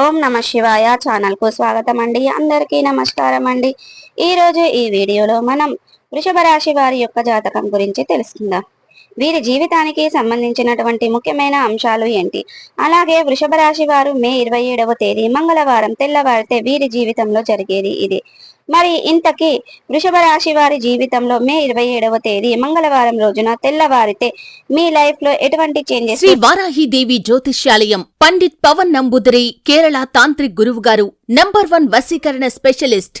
ఓం నమ శివాయ ఛానల్కు స్వాగతం అండి అందరికీ నమస్కారం అండి ఈ రోజు ఈ వీడియోలో మనం వృషభ రాశి వారి యొక్క జాతకం గురించి తెలుసుకుందాం. వీరి జీవితానికి సంబంధించినటువంటి ముఖ్యమైన అంశాలు ఏంటి? అలాగే వృషభ రాశి వారు మే ఇరవై ఏడవ తేదీ మంగళవారం తెల్లవారితే వీరి జీవితంలో జరిగేది ఇది. మరి ఇంతకీ వృషభ రాశి వారి జీవితంలో మే ఇరవై ఏడవ తేదీ మంగళవారం రోజున తెల్లవారితే మీ లైఫ్లో ఎటువంటి చేంజెస్ శ్రీ వారాహిదేవి జ్యోతిష్యాలయం పండిత్ పవన్ నంబుదరి కేరళ తాంత్రిక్ గురువు గారు నంబర్ వన్ వశీకరణ స్పెషలిస్ట్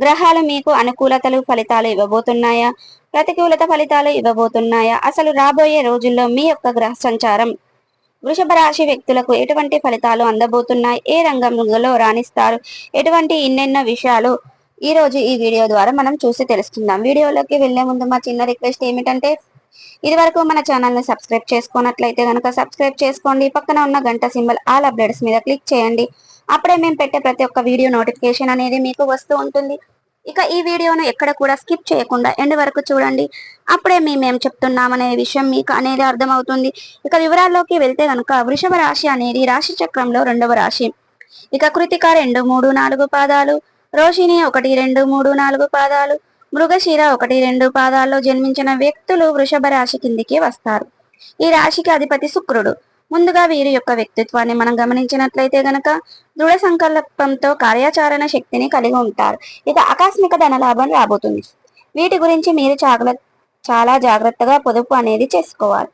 గ్రహాలు మీకు అనుకూలతలు ఫలితాలు ఇవ్వబోతున్నాయా? ప్రతికూలత ఫలితాలు ఇవ్వబోతున్నాయా? అసలు రాబోయే రోజుల్లో మీ యొక్క గ్రహ సంచారం? వృషభ రాశి వ్యక్తులకు ఎటువంటి ఫలితాలు అందబోతున్నాయి? ఏ రంగంలో రాణిస్తారు? ఎటువంటి ఎన్నెన్నో విషయాలు ఈ రోజు ఈ వీడియో ద్వారా మనం చూసి తెలుసుకుందాం. వీడియోలోకి వెళ్ళే ముందు మా చిన్న రిక్వెస్ట్ ఏమిటంటే ఇది వరకు మన ఛానల్ని సబ్స్క్రైబ్ చేసుకున్నట్లయితే కనుక సబ్స్క్రైబ్ చేసుకోండి. పక్కన ఉన్న గంట సింబల్ ఆల్ అప్డేట్స్ మీద క్లిక్ చేయండి. అప్పుడే మేము పెట్టే ప్రతి ఒక్క వీడియో నోటిఫికేషన్ అనేది మీకు వస్తూ ఉంటుంది. ఇక ఈ వీడియోను ఎక్కడ కూడా స్కిప్ చేయకుండా ఎండ్ వరకు చూడండి. అప్పుడే మేము చెప్తున్నామనే విషయం మీకు అనేది అర్థమవుతుంది. ఇక వివరాల్లోకి వెళ్తే కనుక వృషభ రాశి అనేది రాశి చక్రంలో రెండవ రాశి. ఇక కృతిక రెండు మూడు నాలుగు పాదాలు. రోషిణి ఒకటి రెండు మూడు నాలుగు పాదాలు. మృగశిర ఒకటి రెండు పాదాల్లో జన్మించిన వ్యక్తులు వృషభ రాశి కిందికి వస్తారు. ఈ రాశికి అధిపతి శుక్రుడు. ముందుగా వీరి యొక్క వ్యక్తిత్వాన్ని మనం గమనించినట్లయితే గనక దృఢ సంకల్పంతో కార్యాచరణ శక్తిని కలిగి ఉంటారు. ఇక ఆకస్మిక ధనలాభం రాబోతుంది. వీటి గురించి మీరు జాగ్రత్త చాలా జాగ్రత్తగా పొదుపు అనేది చేసుకోవాలి.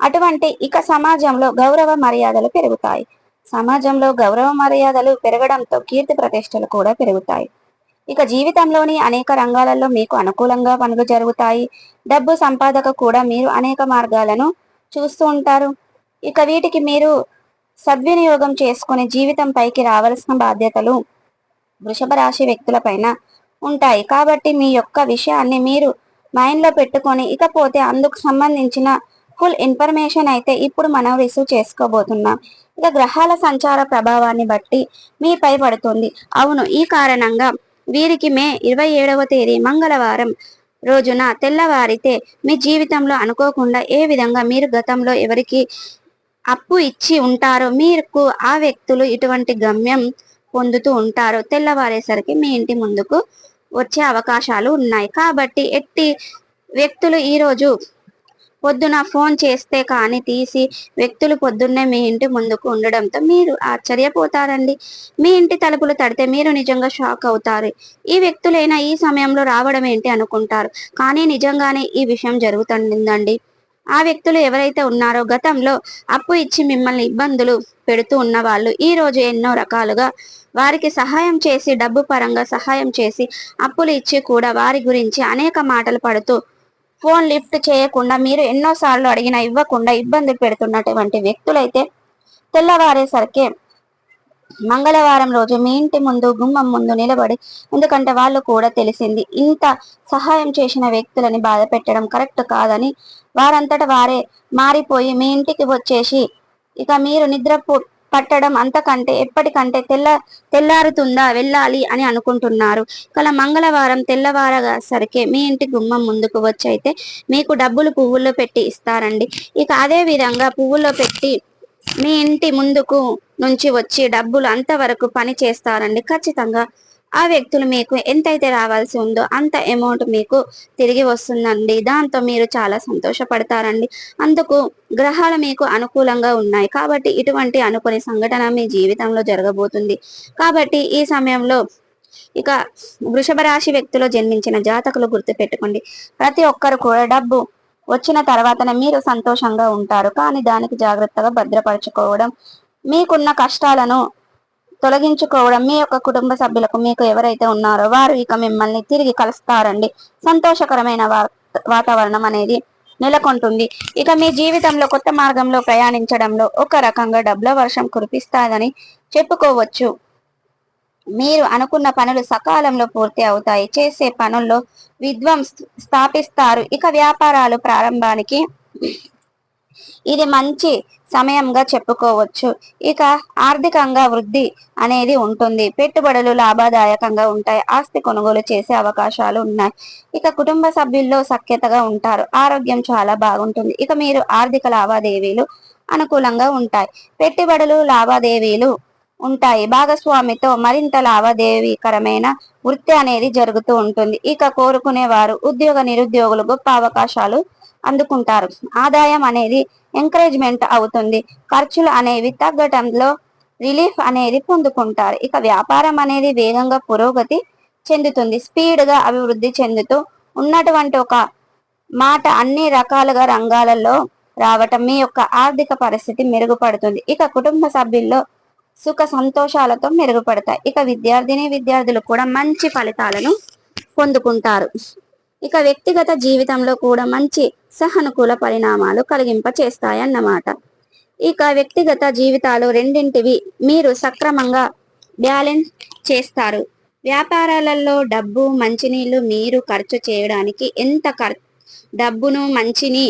అటువంటి ఇక సమాజంలో గౌరవ మర్యాదలు పెరుగుతాయి. సమాజంలో గౌరవ మర్యాదలు పెరగడంతో కీర్తి ప్రతిష్టలు కూడా పెరుగుతాయి. ఇక జీవితంలోని అనేక రంగాలలో మీకు అనుకూలంగా పనులు జరుగుతాయి. డబ్బు సంపాదక కూడా మీరు అనేక మార్గాలను చూస్తూ ఉంటారు. ఇక వీటికి మీరు సద్వినియోగం చేసుకుని జీవితం పైకి రావాల్సిన బాధ్యతలు వృషభ రాశి వ్యక్తులపైన ఉంటాయి. కాబట్టి మీ యొక్క విషయాన్ని మీరు మైండ్లో పెట్టుకొని ఇకపోతే అందుకు సంబంధించిన ఫుల్ ఇన్ఫర్మేషన్ అయితే ఇప్పుడు మనం రిసీవ్ చేసుకోబోతున్నాం. ఇక గ్రహాల సంచార ప్రభావాన్ని బట్టి మీపై పడుతుంది. అవును ఈ కారణంగా వీరికి మే ఇరవై ఏడవ తేదీ మంగళవారం రోజున తెల్లవారితే మీ జీవితంలో అనుకోకుండా ఏ విధంగా మీరు గతంలో ఎవరికి అప్పు ఇచ్చి ఉంటారో మీకు ఆ వ్యక్తులు ఇటువంటి గమ్యం పొందుతూ ఉంటారో తెల్లవారేసరికి మీ ఇంటి ముందుకు వచ్చే అవకాశాలు ఉన్నాయి. కాబట్టి ఎట్టి వ్యక్తులు ఈరోజు పొద్దున ఫోన్ చేస్తే కానీ తీసి వ్యక్తులు పొద్దున్నే మీ ఇంటి ముందుకు ఉండడంతో మీరు ఆశ్చర్యపోతారండి. మీ ఇంటి తలుపులు తడితే మీరు నిజంగా షాక్ అవుతారు. ఈ వ్యక్తులైనా ఈ సమయంలో రావడం ఏంటి అనుకుంటారు? కానీ నిజంగానే ఈ విషయం జరుగుతుందండి. ఆ వ్యక్తులు ఎవరైతే ఉన్నారో గతంలో అప్పు ఇచ్చి మిమ్మల్ని ఇబ్బందులు పెడుతూ ఉన్న వాళ్ళు ఈ రోజు ఎన్నో రకాలుగా వారికి సహాయం చేసి డబ్బు పరంగా సహాయం చేసి అప్పులు ఇచ్చి కూడా వారి గురించి అనేక మాటలు పడుతూ ఫోన్ లిఫ్ట్ చేయకుండా మీరు ఎన్నోసార్లు అడిగినా ఇవ్వకుండా ఇబ్బందులు పెడుతున్నటువంటి వ్యక్తులైతే తెల్లవారేసరికి మంగళవారం రోజు మీ ఇంటి ముందు గుమ్మం ముందు నిలబడి ఎందుకంటే వాళ్ళు కూడా తెలిసింది. ఇంత సహాయం చేసిన వ్యక్తులని బాధ పెట్టడం కరెక్ట్ కాదని వారంతట వారే మారిపోయి మీ ఇంటికి వచ్చేసి ఇక మీరు నిద్ర పట్టడం అంతకంటే ఎప్పటికంటే తెల్ల తెల్లారుతుందా వెళ్ళాలి అని అనుకుంటున్నారు. కల మంగళవారం తెల్లవారగా సరికే మీ ఇంటి గుమ్మం ముందుకు వచ్చి అయితే మీకు డబ్బులు పువ్వుల్లో పెట్టి ఇస్తారండి. ఇక అదే విధంగా పువ్వుల్లో పెట్టి మీ ఇంటి ముందుకు నుంచి వచ్చి డబ్బులు అంతవరకు పని చేస్తారండి. ఖచ్చితంగా ఆ వ్యక్తులు మీకు ఎంతైతే రావాల్సి ఉందో అంత అమౌంట్ మీకు తిరిగి వస్తుందండి. దాంతో మీరు చాలా సంతోషపడతారండి. అందుకు గ్రహాలు మీకు అనుకూలంగా ఉన్నాయి. కాబట్టి ఇటువంటి అనుకునే సంఘటన మీ జీవితంలో జరగబోతుంది. కాబట్టి ఈ సమయంలో ఇక వృషభ రాశి వ్యక్తిలో జన్మించిన జాతకులు గుర్తుపెట్టుకోండి. ప్రతి ఒక్కరు కూడా డబ్బు వచ్చిన తర్వాతనే మీరు సంతోషంగా ఉంటారు. కానీ దానికి జాగ్రత్తగా భద్రపరచుకోవడం మీకున్న కష్టాలను తొలగించుకోవడం మీ యొక్క కుటుంబ సభ్యులకు మీకు ఎవరైతే ఉన్నారో వారు ఇక మిమ్మల్ని తిరిగి కలుస్తారండి. సంతోషకరమైన వాతావరణం అనేది నెలకొంటుంది. ఇక మీ జీవితంలో కొత్త మార్గంలో ప్రయాణించడంలో ఒక రకంగా డబ్బుల వర్షం కురిపిస్తాదని చెప్పుకోవచ్చు. మీరు అనుకున్న పనులు సకాలంలో పూర్తి అవుతాయి. చేసే పనుల్లో విద్వం స్థాపిస్తారు. ఇక వ్యాపారాలు ప్రారంభానికి ఇది మంచి సమయంగా చెప్పుకోవచ్చు. ఇక ఆర్థికంగా వృద్ధి అనేది ఉంటుంది. పెట్టుబడులు లాభదాయకంగా ఉంటాయి. ఆస్తి కొనుగోలు చేసే అవకాశాలు ఉన్నాయి. ఇక కుటుంబ సభ్యుల్లో సఖ్యతగా ఉంటారు. ఆరోగ్యం చాలా బాగుంటుంది. ఇక మీరు ఆర్థిక లావాదేవీలు అనుకూలంగా ఉంటాయి. పెట్టుబడులు లావాదేవీలు ఉంటాయి. భాగస్వామితో మరింత లావాదేవీకరమైన వృత్తి అనేది జరుగుతూ ఉంటుంది. ఇక కోరుకునేవారు ఉద్యోగ నిరుద్యోగులు గొప్ప అవకాశాలు అందుకుంటారు. ఆదాయం అనేది ఎంకరేజ్మెంట్ అవుతుంది. ఖర్చులు అనేవి తగ్గటంలో రిలీఫ్ అనేది పొందుకుంటారు. ఇక వ్యాపారం అనేది వేగంగా పురోగతి చెందుతుంది. స్పీడ్గా అభివృద్ధి చెందుతూ ఉన్నటువంటి ఒక మాట అన్ని రకాలుగా రంగాలలో రావటం మీ యొక్క ఆర్థిక పరిస్థితి మెరుగుపడుతుంది. ఇక కుటుంబ సభ్యుల్లో సుఖ సంతోషాలతో మెరుగుపడతాయి. ఇక విద్యార్థిని విద్యార్థులు కూడా మంచి ఫలితాలను పొందుకుంటారు. ఇక వ్యక్తిగత జీవితంలో కూడా మంచి సహనుకూల పరిణామాలు కలిగింప చేస్తాయన్నమాట ఇక వ్యక్తిగత జీవితాలు రెండింటివి మీరు సక్రమంగా బ్యాలెన్స్ చేస్తారు. వ్యాపారాలలో డబ్బు మంచినీళ్ళు మీరు ఖర్చు చేయడానికి ఎంత ఖర్ డబ్బును మంచిని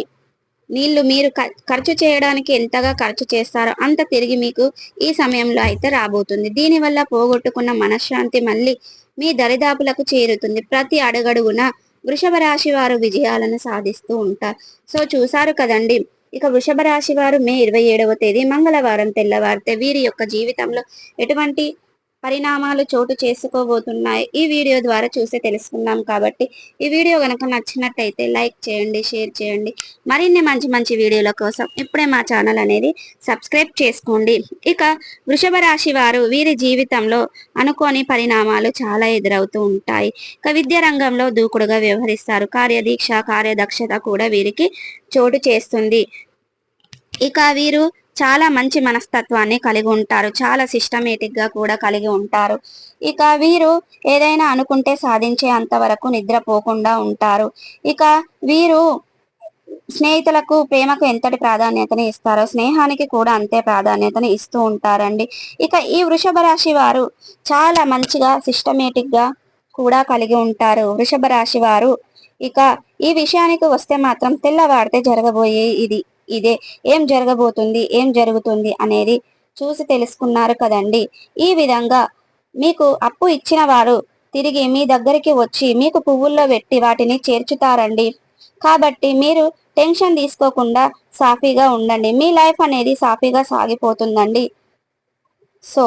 నీళ్ళు మీరు ఖర్చు చేయడానికి ఎంతగా ఖర్చు చేస్తారో అంత తిరిగి మీకు ఈ సమయంలో అయితే రాబోతుంది. దీనివల్ల పోగొట్టుకున్న మనశ్శాంతి మళ్ళీ మీ దరిదాపులకు చేరుతుంది. ప్రతి అడుగడుగున వృషభ రాశి వారు విజయాలను సాధిస్తూ ఉంటారు. సో చూసారు కదండి? ఇక వృషభ రాశి వారు మే ఇరవై ఏడవ తేదీ మంగళవారం తెల్లవారితే వీరి యొక్క జీవితంలో ఎటువంటి పరిణామాలు చోటు చేసుకోబోతున్నాయి. ఈ వీడియో ద్వారా చూసి తెలుసుకున్నాం కాబట్టి ఈ వీడియో కనుక నచ్చినట్టయితే లైక్ చేయండి షేర్ చేయండి. మరిన్ని మంచి మంచి వీడియోల కోసం ఇప్పుడే మా ఛానల్ అనేది సబ్స్క్రైబ్ చేసుకోండి. ఇక వృషభ రాశి వారు వీరి జీవితంలో అనుకోని పరిణామాలు చాలా ఎదురవుతూ ఉంటాయి. ఇక విద్యా రంగంలో దూకుడుగా వ్యవహరిస్తారు. కార్యదీక్ష కార్యదక్షత కూడా వీరికి చోటు చేస్తుంది. ఇక వీరు చాలా మంచి మనస్తత్వాన్ని కలిగి ఉంటారు. చాలా సిస్టమేటిక్గా కూడా కలిగి ఉంటారు. ఇక వీరు ఏదైనా అనుకుంటే సాధించే అంతవరకు నిద్రపోకుండా ఉంటారు. ఇక వీరు స్నేహితులకు ప్రేమకు ఎంతటి ప్రాధాన్యతని ఇస్తారో స్నేహానికి కూడా అంతే ప్రాధాన్యతని ఇస్తూ ఉంటారండి. ఇక ఈ వృషభ రాశి వారు చాలా మంచిగా సిస్టమేటిక్గా కూడా కలిగి ఉంటారు. వృషభ రాశి వారు ఇక ఈ విషయానికి వస్తే మాత్రం తెల్లవారితే జరగబోయే ఇది. ఇదే. ఏం జరగబోతుంది? ఏం జరుగుతుంది? అనేది చూసి తెలుసుకున్నారు కదండి. ఈ విధంగా మీకు అప్పు ఇచ్చిన వారు తిరిగి మీ దగ్గరికి వచ్చి మీకు పువ్వుల్లో పెట్టి వాటిని చేర్చుతారండి. కాబట్టి మీరు టెన్షన్ తీసుకోకుండా సాఫీగా ఉండండి. మీ లైఫ్ అనేది సాఫీగా సాగిపోతుందండి. సో